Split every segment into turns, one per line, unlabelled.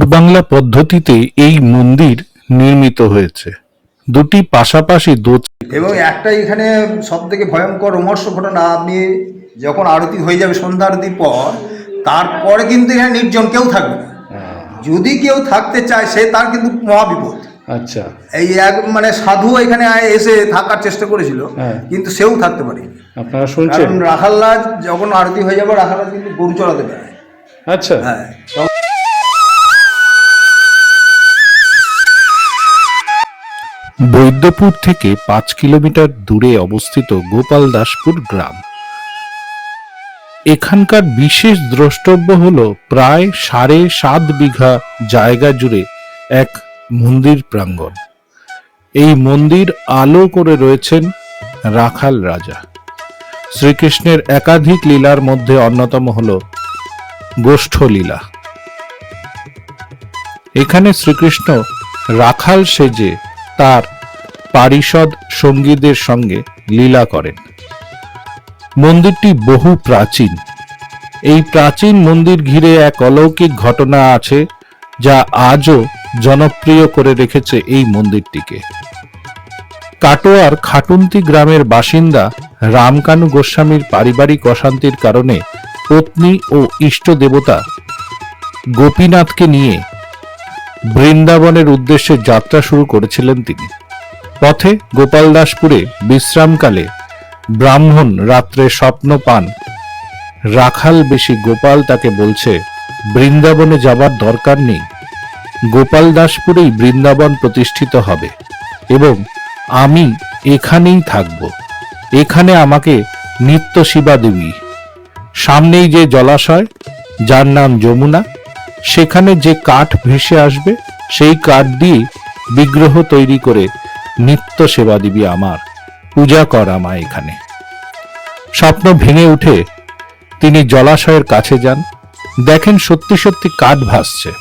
জোড়বাংলা পদ্ধতিতে এই মন্দির নির্মিত হয়েছে। দুটি পাশাপাশি
এবং একটা এখানে সব থেকে ভয়ঙ্কর রোমর্ষ ঘটনা আপনি যখন আরতি হয়ে যাবে সন্ধ্যা আরতির পর তারপরে কিন্তু এখানে নির্জন কেউ থাকবে না। যদি কেউ থাকতে চায় সে তার কিন্তু মহাবিপদ
আচ্ছা।
এই এক মানে সাধু এখানে এসে থাকার চেষ্টা করেছিল
হ্যাঁ।
কিন্তু সেও থাকতে পারেনি।
আপনারা শুনছেন?
কারণ রাখালরাজ যখন আরতি হয়ে যাবে রাখালরাজ কিন্তু গরু চড়াতে পারে।
আচ্ছা।
হ্যাঁ।
বৈদ্যপুর থেকে পাঁচ কিলোমিটার দূরে অবস্থিত গোপাল দাসপুর গ্রাম। এখানকার বিশেষ দ্রষ্টব্য হল প্রায় সাড়ে সাত বিঘা জায়গা জুড়ে এক মন্দির প্রাঙ্গণ। এই মন্দির আলো করে রয়েছেন রাখাল রাজা। শ্রীকৃষ্ণের একাধিক লীলার মধ্যে অন্যতম হল গোষ্ঠ লীলা। এখানে শ্রীকৃষ্ণ রাখাল সেজে তার পারিষদ সঙ্গীদের সঙ্গে লীলা করেন। মন্দিরটি বহু প্রাচীন। এই প্রাচীন মন্দির ঘিরে এক অলৌকিক ঘটনা আছে, যা আজও জনপ্রিয় করে রেখেছে এই মন্দিরটিকে। কাটোয়ার খাটুন্তি গ্রামের বাসিন্দা রামকানু গোস্বামীর পারিবারিক অশান্তির কারণে পত্নী ও ইষ্ট দেবতা গোপীনাথকে নিয়ে বৃন্দাবনের উদ্দেশ্যে যাত্রা শুরু করেছিলেন তিনি। পথে গোপালদাসপুরে বিশ্রামকালে ব্রাহ্মণ রাত্রে স্বপ্ন পান। রাখাল বেশি গোপাল তাকে বলছে, বৃন্দাবনে যাবার দরকার নেই। গোপালদাসপুরেই বৃন্দাবন প্রতিষ্ঠিত হবে এবং আমি এখানেই থাকব। এখানে আমাকে নিত্য শিবা দেবী। সামনেই যে জলাশয়, যার নাম যমুনা সেখানে যে কাঠ ভেসে আসবে, সেই কাঠ দিয়ে বিগ্রহ তৈরি করে নিত্য সেবা দিবি আমার। পূজা কর আমায় এখানে। স্বপ্ন ভেঙে উঠে তিনি জলাশয়ের কাছে যান। দেখেন সত্যি সত্যি কাঠ ভাসছে।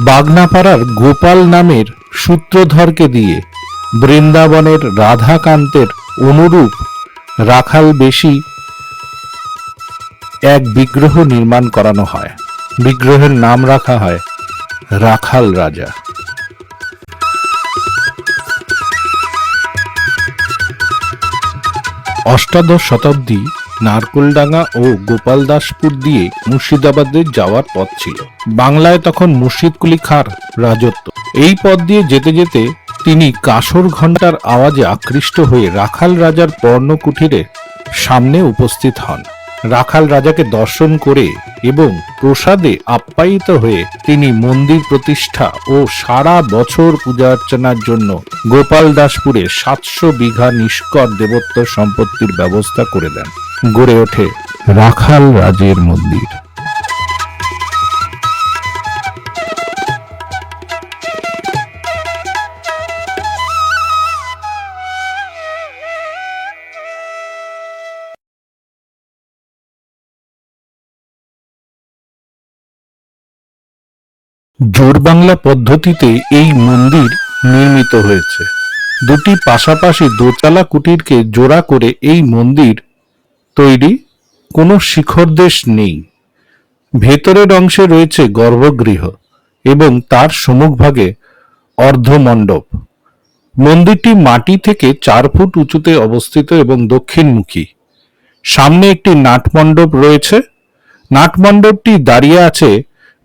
বাগনাপাড়ার গোপাল নামের সূত্রধরকে দিয়ে বৃন্দাবনের রাধাকান্তের অনুরূপ রাখাল বেশি এক বিগ্রহ নির্মাণ করানো হয়। বিগ্রহের নাম রাখা হয় রাখাল রাজা। অষ্টাদশ শতাব্দী নারকুলডাঙ্গা ও গোপালদাসপুর দিয়ে মুর্শিদাবাদে যাওয়ার পথ ছিল। বাংলায় তখন মুর্শিদকুলি খাঁর রাজত্ব। এই পথ দিয়ে যেতে যেতে তিনি কাসর ঘণ্টার আওয়াজে আকৃষ্ট হয়ে রাখাল রাজার পর্ণকুঠিরে সামনে উপস্থিত হন। রাখাল রাজাকে দর্শন করে এবং প্রসাদে আপ্যায়িত হয়ে তিনি মন্দির প্রতিষ্ঠা ও সারা বছর পূজা অর্চনার জন্য গোপাল দাসপুরে সাতশো বিঘা নিষ্কর দেবত্ব সম্পত্তির ব্যবস্থা করে দেন। গড়ে ওঠে রাখাল রাজের মন্দির। জোড়বাংলা পদ্ধতিতে এই মন্দির নির্মিত হয়েছে। দুটি পাশাপাশি দোতলা কুটিরকে জোড়া করে এই মন্দির তৈরি কোনো শিখরদেশ নেই। ভেতরের অংশে রয়েছে গর্ভগৃহ এবং তার সম্মুখভাগে অর্ধমণ্ডপ। মন্দিরটি মাটি থেকে চার ফুট উঁচুতে অবস্থিত এবং দক্ষিণমুখী। সামনে একটি নাটমণ্ডপ রয়েছে। নাটমণ্ডপটি দাঁড়িয়ে আছে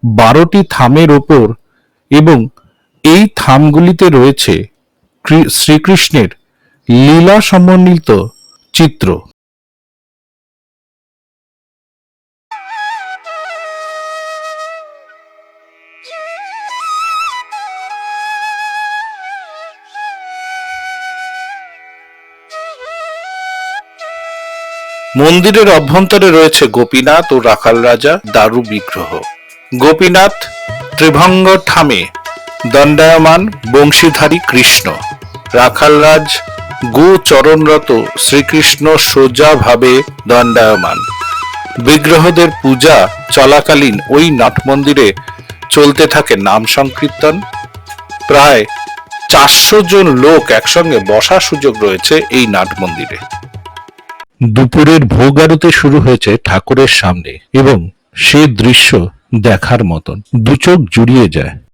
বারোটি থামের ওপর এবং এই থামগুলিতে রয়েছে শ্রীকৃষ্ণের লীলা সমন্বিত চিত্র। মন্দিরের অভ্যন্তরে রয়েছে গোপীনাথ ও রাখাল রাজা দারু বিগ্রহ। গোপীনাথ ত্রিভঙ্গ ঠামে দণ্ডায়মান বংশীধারী কৃষ্ণ। রাখালরাজ গো চরণরত শ্রীকৃষ্ণ সোজাভাবে দণ্ডায়মান। বিগ্রহদের পূজা চলাকালীন ওই নাট মন্দিরে চলতে থাকে নাম সংকীর্তন। প্রায় চারশো জন লোক একসঙ্গে বসার সুযোগ রয়েছে এই নাট মন্দিরে দুপুরের ভোগ আরতি শুরু হয়েছে ঠাকুরের সামনে এবং সে দৃশ্য দেখার মতন। দু চোখ জুড়িয়ে যায়।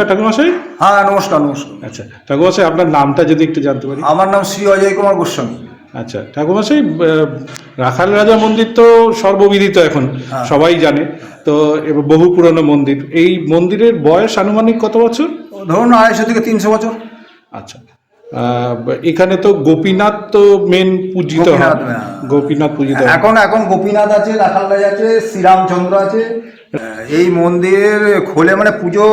নমস্কার ঠাকুরমশাই।
হ্যাঁ নমস্কার নমস্কার।
আচ্ছা ঠাকুরমশাই আপনার নামটা যদি একটু জানতে পারি।
আমার নাম শ্রী অজয় কুমার গোস্বামী।
আচ্ছা আহ, রাখাল রাজা মন্দির তো সর্ববিদিত এখন
হ্যাঁ।
সবাই জানে। তো বহু পুরনো মন্দির। এই মন্দিরের বয়স আনুমানিক কত বছর?
ধরুন আড়াইশো থেকে তিনশো বছর।
আচ্ছা এখানে তো গোপীনাথ তো মেন পূজিত
গোপীনাথ, হ্যাঁ।
পূজিত
এখন এখন গোপীনাথ আছে রাখাল রাজা আছে শ্রীরামচন্দ্র আছে এই মন্দির খোলে মানে পুজো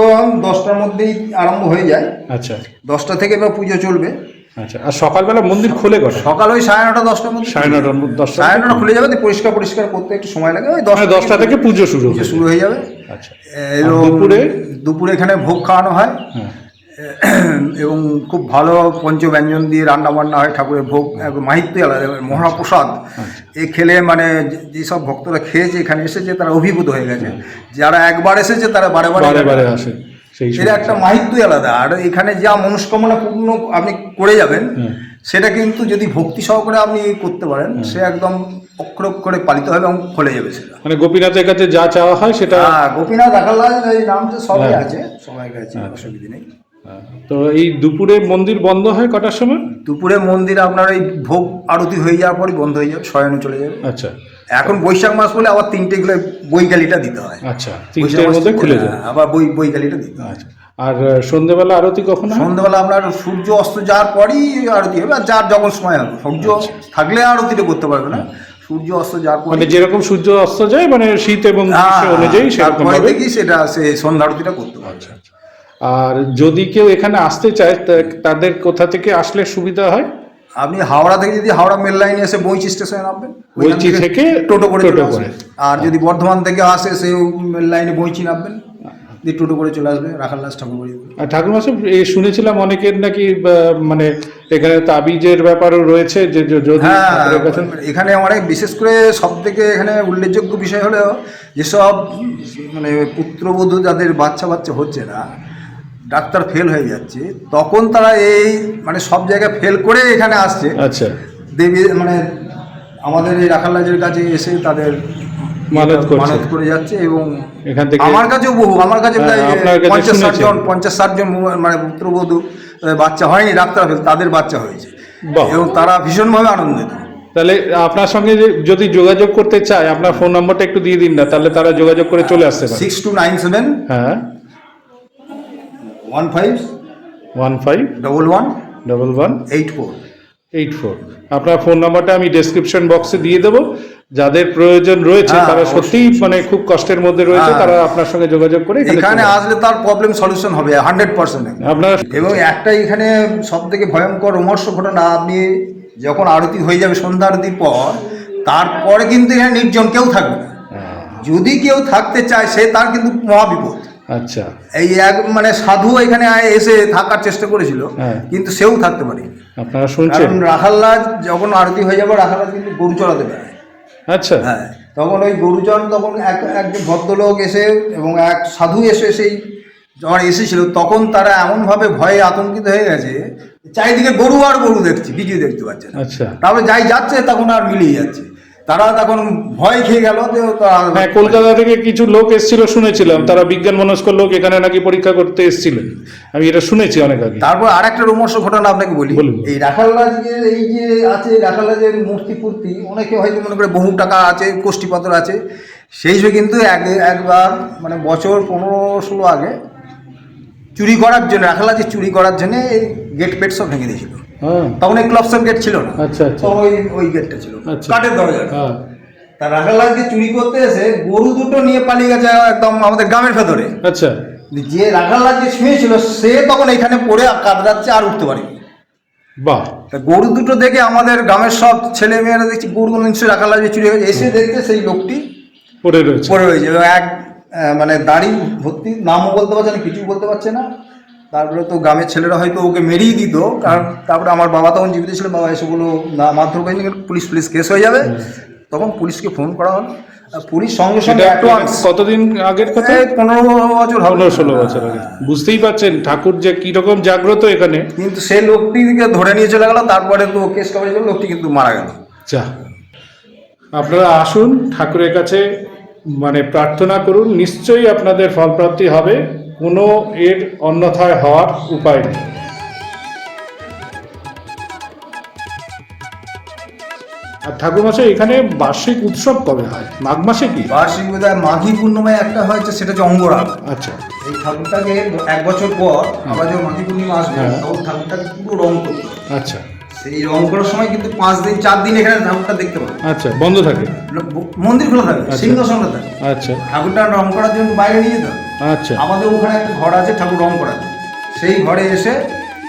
দশটার মধ্যেই আরম্ভ হয়ে যায়।
আচ্ছা।
দশটা থেকে এবার পুজো চলবে।
আচ্ছা আর সকালবেলা মন্দির খোলে কটা
সকাল ওই সাড়ে নটা দশটার মধ্যে।
সাড়ে নটার মধ্যে দশটা
সাড়ে নটা খুলে যাবে পরিষ্কার পরিষ্কার করতে একটু সময় লাগে ওই
দশটা দশটা থেকে পুজো শুরু
শুরু হয়ে যাবে।
আচ্ছা। দুপুরে?
দুপুরে এখানে ভোগ খাওয়ানো হয়।
হ্যাঁ।
এবং খুব ভালো পঞ্চব্যঞ্জন দিয়ে রান্না বান্না হয় ঠাকুরের ভোগ মাহিত্য আলাদা মহাপ্রসাদ। এ খেলে মানে যেসব ভক্তরা খেয়েছে এখানে এসেছে তারা অভিভূত হয়ে গেছে। যারা একবার এসেছে তারা বারে বারে
বারে বারে আসে সেই
এটা একটা মাহিত্যই আলাদা। আর এখানে যা মনস্কামনা পূর্ণ আপনি করে যাবেন সেটা কিন্তু যদি ভক্তি সহকারে আপনি করতে পারেন সে একদম অক্ষর অক্ষরে পালিত হবে এবং ফলে যাবে সেটা।
মানে গোপীনাথের কাছে যা চাওয়া হয় সেটা
হ্যাঁ গোপীনাথ রাখাল্লাল এই নামটা সবাই
হ্যাঁ।
আছে সবাই আছে অসুবিধা নেই।
তো এই দুপুরে মন্দির বন্ধ হয় কটার সময়?
দুপুরে মন্দির আপনার এই ভোগ আরতি হয়ে যাওয়ার পরই বন্ধ হয়ে যাবে শয়নে চলে যাবে।
আচ্ছা।
এখন বৈশাখ মাস বলে আবার তিনটে গুলো বইকালিটা দিতে হয়।
আচ্ছা তিনটের মধ্যে খুলে যায়
হ্যাঁ, আবার বই বইকালিটা দিতে হয়।
আচ্ছা। আর সন্ধ্যেবেলা আরতি কখন হয়?
সন্ধ্যাবেলা আপনার সূর্য অস্ত যাওয়ার পরই আরতি হবে আর যার যখন সময় হবে। সূর্য থাকলে আরতিটা করতে পারবে না। সূর্য অস্ত যাওয়ার পরে
মানে যেরকম সূর্য অস্ত যায় মানে শীত এবং গ্রীষ্ম অনুযায়ী সেরকম
সেটা সে সন্ধ্যা আরতিটা করতে পারবে।
আচ্ছা আচ্ছা। আর যদি কেউ এখানে আসতে চায় তাদের কোথা থেকে আসলে সুবিধা হয়?
আপনি হাওড়া থেকে যদি হাওড়া মেল লাইনে এসে বইচি স্টেশনে নামবেন
বইচি থেকে
টোটো করে
টোটো করে।
আর যদি বর্ধমান থেকে আসে সে মেল লাইনে বইচি নামবেন দিয়ে টোটো করে চলে আসবে রাখাল্লাস ঠাকুর বাড়ি।
আর ঠাকুর মাসে শুনেছিলাম অনেকের নাকি মানে এখানে তাবিজের ব্যাপারও রয়েছে যে
হ্যাঁ এখানে অনেক বিশেষ করে সব থেকে এখানে উল্লেখযোগ্য বিষয় হলো যেসব মানে পুত্রবধূ যাদের বাচ্চা বাচ্চা হচ্ছে না ডাক্তার ফেল হয়ে যাচ্ছে তখন তারা এই মানে সব জায়গায় ফেল করে এখানে আসছে।
আচ্ছা।
দেবী মানে আমাদের এই রাখাল্লাজের কাছে এসে তাদের
মানত
করে যাচ্ছে এবং
এখান থেকে
আমার কাছেও বহু আমার কাছে
হ্যাঁ, আপনার
পঞ্চাশ ষাট জন পঞ্চাশ ষাট জন মানে পুত্রবধূ বাচ্চা হয়নি ডাক্তার ফেল তাদের বাচ্চা হয়েছে। এবং তারা ভীষণভাবে আনন্দিত।
তাহলে আপনার সঙ্গে যদি যোগাযোগ করতে চায় আপনার ফোন নম্বরটা একটু দিয়ে দিন না তাহলে তারা যোগাযোগ করে চলে আসতে পারে।
সিক্স টু নাইন সেভেন
হ্যাঁ।
One five
one five
double one
double one
eight four
eight four আপনার ফোন নাম্বারটা আমি ডেসক্রিপশন বক্সে দিয়ে দেবো। যাদের প্রয়োজন রয়েছে
হ্যাঁ,
তারা সত্যিই মানে খুব কষ্টের মধ্যে রয়েছে
হ্যাঁ।
তারা আপনার সঙ্গে যোগাযোগ করে এখানে
এখানে আসলে তার প্রবলেম সলিউশন হবে হান্ড্রেড পার্সেন্ট
আপনার
এবং একটা এখানে সব থেকে ভয়ঙ্কর রোমর্ষ ঘটনা আপনি যখন আরতি হয়ে যাবে সন্ধ্যা আরতির পর তারপরে কিন্তু এখানে নির্জন কেউ থাকবে না। যদি কেউ থাকতে চায় সে তার কিন্তু মহাবিপদ।
আচ্ছা।
এই এক মানে সাধু এখানে এসে থাকার চেষ্টা করেছিল
হ্যাঁ।
কিন্তু সেও থাকতে পারেনি।
আপনারা শুনছেন?
কারণ রাখাল্লাজ যখন আরতি হয়ে যাবে রাখাল্লাজ কিন্তু গরু চড়াতে পারে।
আচ্ছা।
হ্যাঁ তখন ওই গরুজন তখন এক একজন ভদ্রলোক এসে এবং এক সাধু এসে সেই যখন এসেছিল তখন তারা এমনভাবে ভয়ে আতঙ্কিত হয়ে গেছে চারিদিকে গরু আর গরু দেখছি বিজু দেখতে পাচ্ছে
আচ্ছা।
তারপরে যাই যাচ্ছে তখন আর মিলিয়ে যাচ্ছে। তারা তখন ভয় খেয়ে গেল যে
হ্যাঁ কলকাতা থেকে কিছু লোক এসেছিল শুনেছিলাম। তারা বিজ্ঞান মনস্ক লোক এখানে নাকি পরীক্ষা করতে এসেছিলেন। আমি এটা শুনেছি অনেক আগে।
তারপর আর একটা রোমর্ষ ঘটনা আপনাকে বলি।
বলুন।
এই রাখালরাজের এই যে আছে রাখালরাজের মূর্তি ফুর্তি অনেকে হয়তো মনে করে বহু টাকা আছে কোষ্ঠীপত্র আছে। সেই হিসেবে কিন্তু এক একবার মানে বছর পনেরো ষোলো আগে চুরি করার জন্য রাখালরাজে চুরি করার জন্য এই গেট পেট সব ভেঙে দিয়েছিল। তখন এই ক্লপসন গেট ছিল না।
আচ্ছা, আচ্ছা।
তখন ওই ওই গেটটা ছিল।
আচ্ছা।
কাঠের দরজা।
হ্যাঁ।
তা রাখালরাজকে চুরি করতে এসে গরু দুটো নিয়ে পালিয়ে গেছে একদম আমাদের গ্রামের ভেতরে।
আচ্ছা।
যে রাখাল রাজ্যে শুয়েছিল সে তখন এখানে পড়ে কাতরাচ্ছে আর উঠতে পারেনি।
বাহ।
তা গরু দুটো দেখে আমাদের গ্রামের সব ছেলে মেয়েরা দেখছি গরুগুলো নিশ্চয়ই রাখাল রাজ্যে চুরি হয়ে গেছে। এসে দেখতে সেই লোকটি
পড়ে রয়েছে।
পড়ে রয়েছে। এক মানে দাড়ি ভর্তি নামও বলতে পারছে না কিছু বলতে পারছে না। তারপরে তো গ্রামের ছেলেরা হয়তো ওকে মেরেই দিত কারণ তারপরে আমার বাবা তখন জীবিত ছিল বাবা এসে বলল না মারধর করেনি পুলিশ পুলিশ কেস হয়ে যাবে। তখন পুলিশকে ফোন করা হলো। পুলিশ সঙ্গে সঙ্গে অ্যাডভান্স
কতদিন আগের কথা?
পনেরো বছর হবে।
পনেরো ষোলো বছর আগে। বুঝতেই পারছেন ঠাকুর যে কীরকম জাগ্রত এখানে।
কিন্তু সেই লোকটিকে ধরে নিয়ে চলে গেল তারপরে তো কেস কভারেজ লোকটি কিন্তু মারা গেল।
যা। আপনারা আসুন ঠাকুরের কাছে মানে প্রার্থনা করুন নিশ্চয়ই আপনাদের ফলপ্রাপ্তি হবে। কোনো এর অন্যথায় হওয়ার উপায় নেই। আর ঠাকুরমশাই এখানে বার্ষিক উৎসব কবে হয়? মাঘ মাসে কি?
বার্ষিক মাঘী পূর্ণিমায় একটা হয়েছে সেটা হচ্ছে অঙ্গরাগ
আচ্ছা।
এই ঠাকুরটাকে এক বছর পর আবার যখন মাঘী পূর্ণিমা আসবে
হ্যাঁ।
তখন ঠাকুরটাকে পুরো রং করতে
আচ্ছা।
সেই রং করার সময় কিন্তু পাঁচ দিন চার দিন এখানে ঠাকুরটা দেখতে পাবে
আচ্ছা বন্ধ থাকে?
মন্দির খোলা থাকে
আচ্ছা।
সিংহাসনটা থাকে।
আচ্ছা।
ঠাকুরটা রং করার জন্য বাইরে নিয়ে যেতে
আচ্ছা।
আমাদের ওখানে একটা ঘর আছে ঠাকুর রং করার সেই ঘরে এসে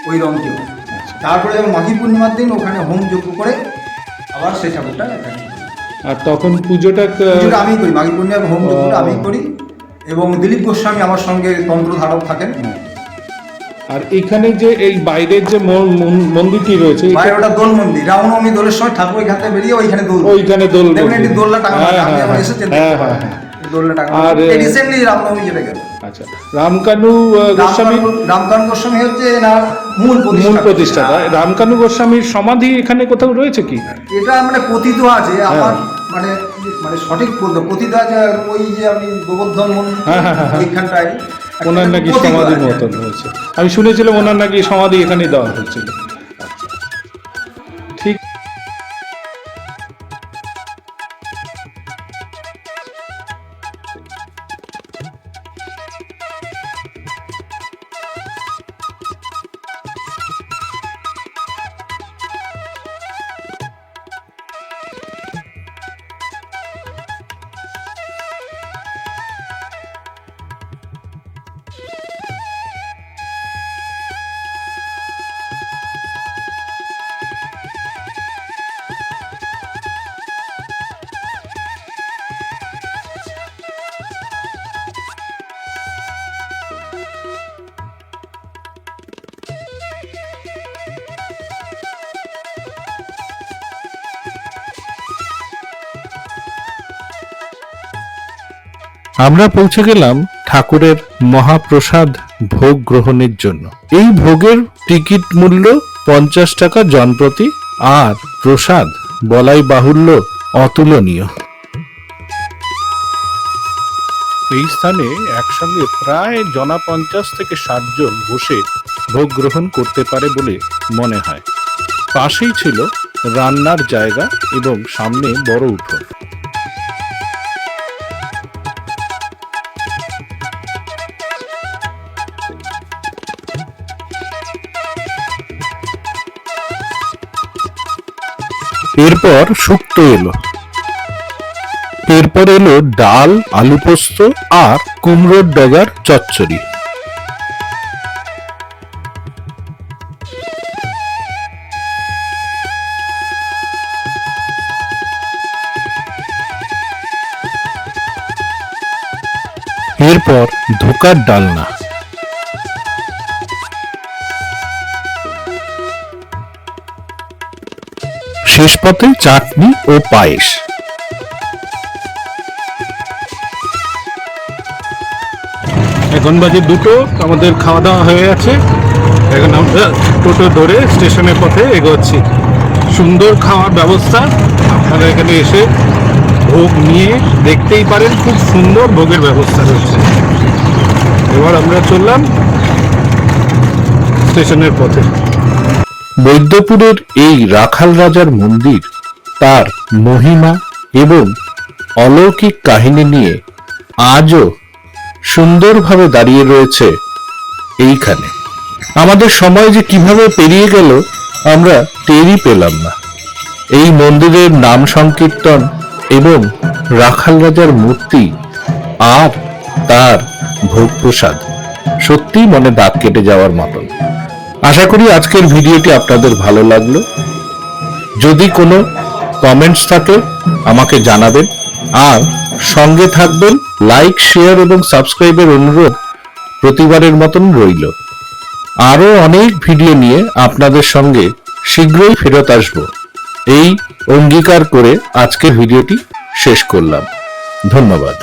ওই রংটি
আচ্ছা।
তারপরে যখন মাঘী পূর্ণিমার দিন ওখানে হোম যজ্ঞ করে আবার সেই ঠাকুরটা এখানে
আর তখন পুজোটা
আমি করি মাঘী পূর্ণিমার হোম যজ্ঞটা আমি করি এবং দিলীপ গোস্বামী আমার সঙ্গে তন্ত্র ধারক থাকেন
আর এখানে যে এই বাইরের যে মন- মন্দিরটি রয়েছে
বাইরে ওটা দোল মন্দির। রামনবমী দোলের সময় ঠাকুর এখান বেরিয়ে ওইখানে দোল
ওইখানে দোল।
দোলনা
হ্যাঁ, হ্যাঁ, হ্যাঁ। হ্যাঁ, আর,
রিসেন্টলি রামনবমী যেটা গেল।
আচ্ছা রামকানু গোস্বামী
হচ্ছে এনার মূল
মূল
প্রতিষ্ঠাতা।
প্রতিষ্ঠাতা। রামকানু গোস্বামীর সমাধি এখানে কোথাও রয়েছে কি?
এটা মানে পতিত আছে আমার। মানে মানে সঠিক পতিত আছে ওই যে আমি গোবর্ধন মন্দির
হ্যাঁ, হ্যাঁ, হ্যাঁ।
ওইখানটায়
ওনার নাকি
সমাধি।
মতন হয়েছে আমি শুনেছিলাম ওনার নাকি সমাধি এখানে দেওয়া হয়েছিল
আমরা পৌঁছে গেলাম ঠাকুরের মহাপ্রসাদ ভোগ গ্রহণের জন্য। এই ভোগের টিকিট মূল্য পঞ্চাশ টাকা জনপ্রতি আর প্রসাদ বলাই বাহুল্য অতুলনীয়। এই স্থানে একসঙ্গে প্রায় জনা পঞ্চাশ থেকে ষাট জন বসে ভোগ গ্রহণ করতে পারে বলে মনে হয়। পাশেই ছিল রান্নার জায়গা এবং সামনে বড় উঠোন। এরপর শুক্তো এলো। এরপর এলো ডাল, আলু পোস্ত আর কুমড়োর ডগার চচ্চড়ি। এরপর ধোকার ডালনা। শেষ পথে চাটনি ও পায়েস।
এখন বাজে দুটো, আমাদের খাওয়া দাওয়া হয়ে গেছে। এখন আমরা টোটো ধরে স্টেশনের পথে এগোচ্ছি। সুন্দর খাওয়ার ব্যবস্থা। আপনারা এখানে এসে ভোগ নিয়ে দেখতেই পারেন, খুব সুন্দর ভোগের ব্যবস্থা রয়েছে। এবার আমরা চললাম স্টেশনের পথে।
বৈদ্যপুরের এই রাখাল রাজার মন্দির তার মহিমা এবং অলৌকিক কাহিনী নিয়ে আজও সুন্দরভাবে দাঁড়িয়ে রয়েছে এইখানে। আমাদের সময় যে কীভাবে পেরিয়ে গেল, আমরা টেরই পেলাম না। এই মন্দিরের নাম সংকীর্তন এবং রাখাল রাজার মূর্তি আর তার ভোগ প্রসাদ সত্যি মনে দাগ কেটে যাওয়ার মতন। আশা করি আজকের ভিডিওটি আপনাদের ভালো লাগল। যদি কোনো কমেন্টস থাকে, আমাকে জানাবেন। আর সঙ্গে থাকবেন লাইক শেয়ার এবং সাবস্ক্রাইবের অনুরোধ প্রতিবারের মতন রইল। আরও অনেক ভিডিও নিয়ে আপনাদের সঙ্গে শীঘ্রই ফেরত আসব। এই অঙ্গীকার করে আজকের ভিডিওটি শেষ করলাম। ধন্যবাদ।